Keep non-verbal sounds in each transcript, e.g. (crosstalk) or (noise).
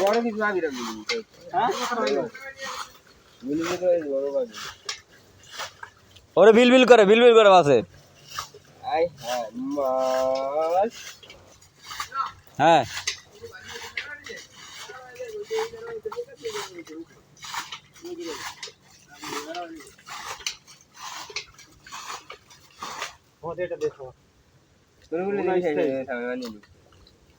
বড় কিছু রাখবি ভাবি ওরে বিল বিল করে বিল বিল করে মাছে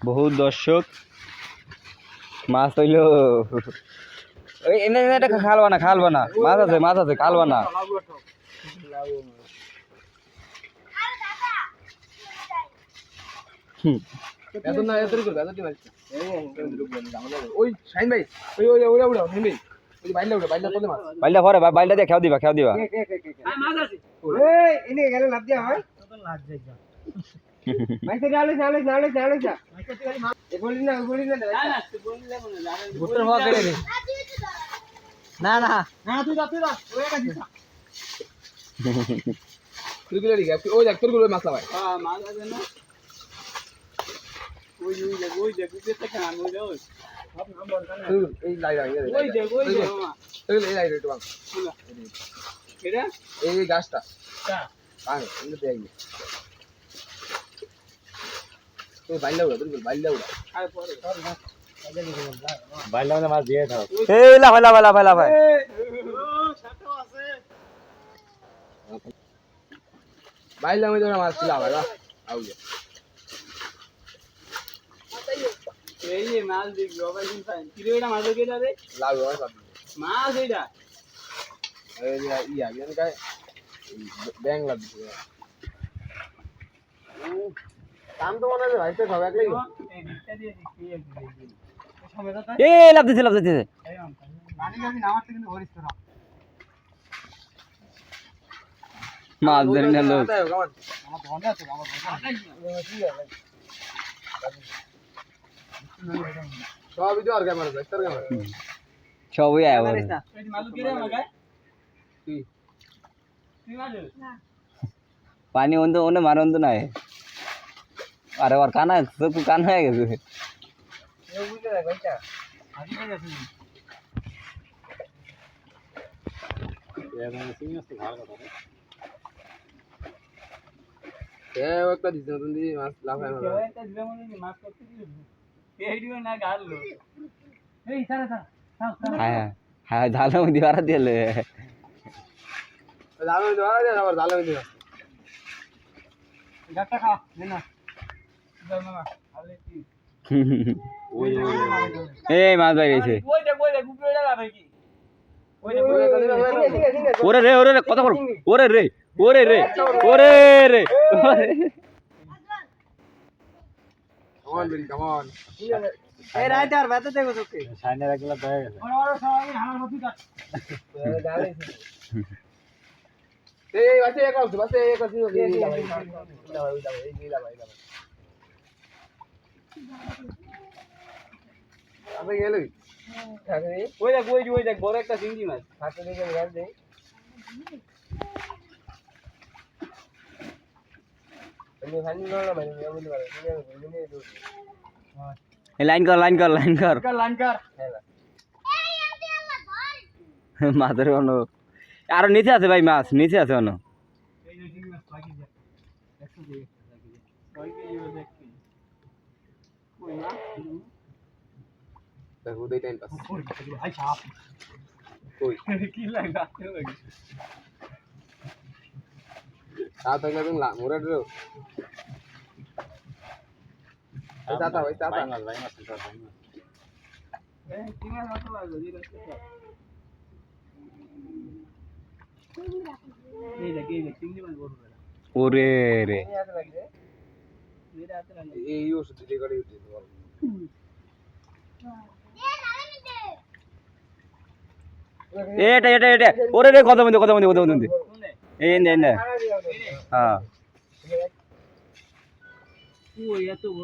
দে বহুত দর্শক। মাছ তৈল ওই এনে এনে এটা খালবা না খালবা না। মাছ আছে মাছ আছে খালবা না। আছে মাছ। বাইলটা পরে বাইলটা দিয়ে খেয়াও দিবা খেয়াও দিবা। এই ইনি গেলে লাভ দিয়া মাইতে গালে গালে গালে গালে যা এ বলি না। না ভুট্টার হওয়া কেড়ে দে না না। না তুই যা তুই যা ওই কাছে যা তুই (laughs) গেলে রিগা ওই দেখ তোরগুলো মাছলা ভাই হ্যাঁ মাছ আছে না। ওই ওই দেখ ওই দেখ উপরে থেকে নাম ওই দেখ। এই লাই লাই ওই দেখ ওই দেখ। মামা এই এই লাই একটু বাং এটা? এই এই গাছটা। আর এটা কে যাবে লাভ হয় সব মাছ এটা ইয়া ব্যাং লাভ তো মনে হয় একলাই এই লাভ মাছ ধরে নিল কেমন আমার ধনে আছে আমার সবই তো আর ক্যামেরা আছে তোর ক্যামেরা। সবই আয় পানি অন্ত অন্য মারে অন্ত নাই। আরে ওর কানা চোখ কান হয়ে গেছে। একটা দিছে তুমি মাছ লাফায় মাছ করতে দিল না গাললো এই সারা সারা হ্যাঁ হ্যাঁ ঝালের মধ্যে দিলে আবার জালো দিও গাটটা খা না। এই মাছ বাইরেছে ওই দেখ ওই দেখ উপরে লাগাবে কি ওই দেখ ওরে রে ওরে রে কথা বল ওরে রে ওরে রে ওরে রে ওরে। কেমন বেরি কেমন এই রাইতে আর বাতে দেখো তোকে সাইনে রাখলে তো হয়ে গেছে ওরে ওরে সবাই হানার মধ্যে কাট এই বাসে এক আছে বাসে এক আছে আপনি গেল ওই দেখ ওই যে, ওই দেখ বড় একটা চিংড়ি মাছ। দিকে গাছ দেই। কর লাইন কর লাইন কর। লাইন কার হ্যাঁ (laughs) মাছের অন্য আরও নিচে আছে ভাই মাছ নিচে আছে অন্য দেখ কেজি ওই না দেখো দুই টাইম পাস ওই ভাই সাপ কই কি লাগে রাখতে লাগে তা থাকলে তুমি মোরা দিও এই তাতা ভাই তাতা এই চিংড়ি মাছ কত লাগে দিলে এই দেখ এই দেখ চিংড়ি মাছ বড় বড় ওরে রে মেরে হাতে লাগে এই ওষুধ দিলে করে দিতে পারো এটা এটা এটা। ওরে রে কত মধ্যে কত মধ্যে কত মধ্যে এই নে নে হ্যাঁ।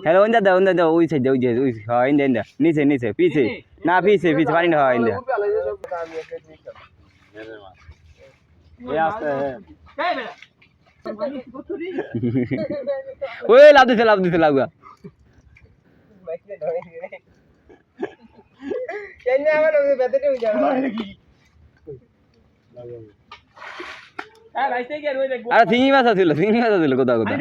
হ্যালো ওন্দা দা ওন্দা দা ওই সাইড ওই যে ওই হ্যাঁ ইন্দা ইন্দা। নিচে নিচে পিছে। না পিছে পিছে পানি না হয় ইন্দা। এই আসতে রে (laughs) ওই লাভ দিতে লাভ হয়ে হ্যাঁ ভাই থেকে আর থিঙি মাছ ছিল থিঙি মাছ ছিল কোথাও কোথাও